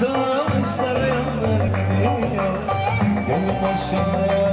taşları yanlar gidiyor Gönlüm başına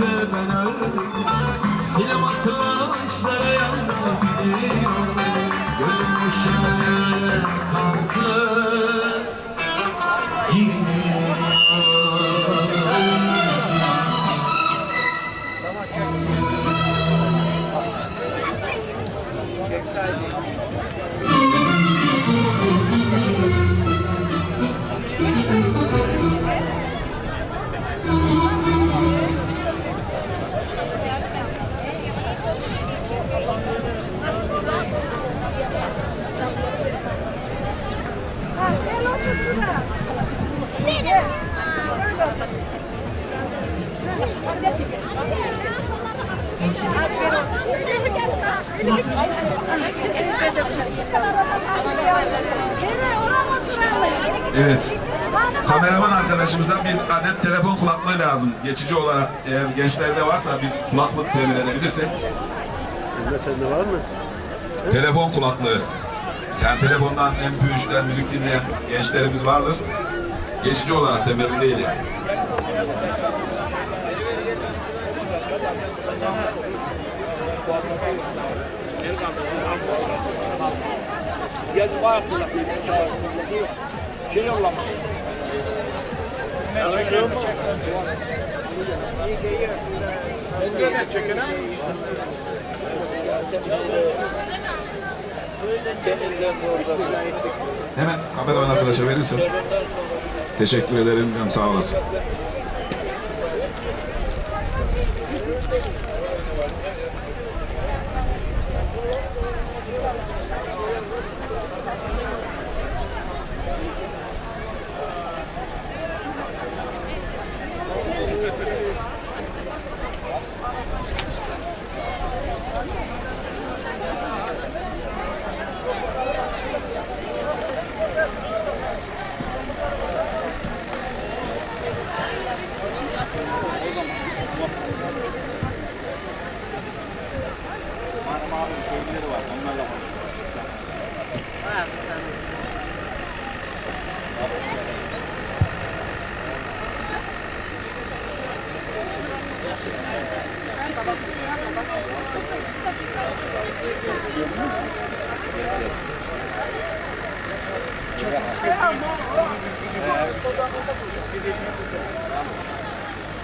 işte ben öldüm. Sinema taşlara yandı gidiyor Gönlüm şöyle kantı gidiyor Evet. Kameraman arkadaşımıza bir adet telefon kulaklığı lazım. Geçici olarak eğer gençlerde varsa bir kulaklık temin edebilirsek. Sende var mı? Telefon kulaklığı. Yani telefondan MP3'ler müzik dinleyen gençlerimiz vardır. Geçici olarak temelli değil yani. Gel bu ayakta. Şey yollama. Hemen kameraman arkadaşa verirsin. Teşekkür ederim. Sağ olasın. Marmara'nın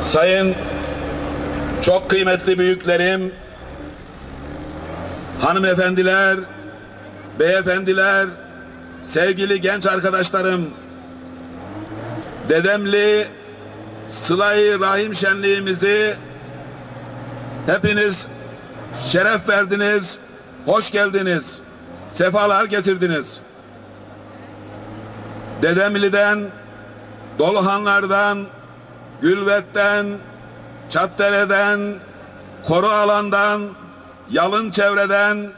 Sayın çok kıymetli büyüklerim, hanımefendiler, beyefendiler, sevgili genç arkadaşlarım, Dedemli Sıla-i Rahim şenliğimizi hepiniz şeref verdiniz, Hoş geldiniz. Sefalar getirdiniz. Dedemli'den, Doluhanlar'dan, Gülvet'ten, Çatdere'den, Koru Alan'dan, Yalın Çevre'den,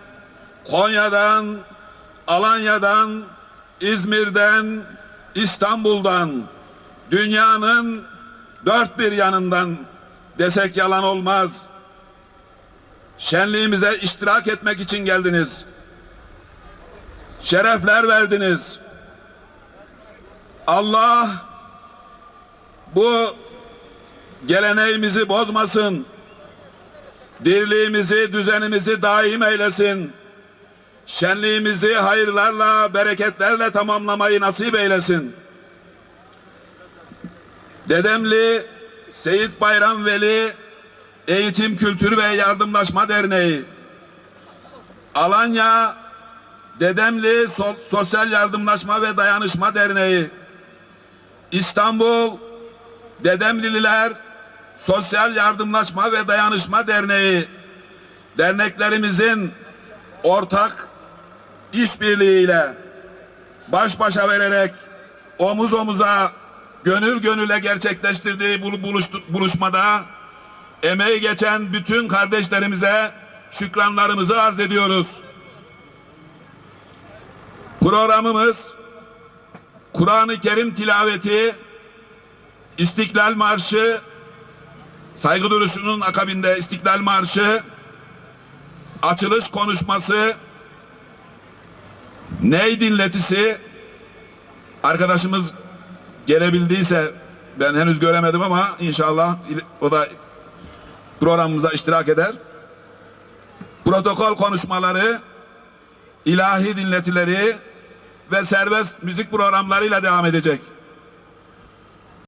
Konya'dan, Alanya'dan, İzmir'den, İstanbul'dan, dünyanın dört bir yanından desek yalan olmaz. Şenliğimize iştirak etmek için geldiniz. Şerefler verdiniz. Allah bu geleneğimizi bozmasın. Dirliğimizi, düzenimizi daim eylesin. Şenliğimizi hayırlarla, bereketlerle tamamlamayı nasip eylesin. Dedemli Seyit Bayram Veli Eğitim Kültürü ve Yardımlaşma Derneği. Alanya Dedemli So- Sosyal Yardımlaşma ve Dayanışma Derneği. İstanbul Dedemlililer Sosyal Yardımlaşma ve Dayanışma Derneği. Derneklerimizin ortak işbirliğiyle baş başa vererek omuz omuza gönül gönüle gerçekleştirdiği buluşmada emeği geçen bütün kardeşlerimize şükranlarımızı arz ediyoruz. Programımız Kur'an-ı Kerim tilaveti, İstiklal Marşı, saygı duruşunun akabinde İstiklal Marşı, açılış konuşması, ney dinletisi, arkadaşımız gelebildiyse ben henüz göremedim ama inşallah o da programımıza iştirak eder. Protokol konuşmaları, ilahi dinletileri ve serbest müzik programlarıyla devam edecek.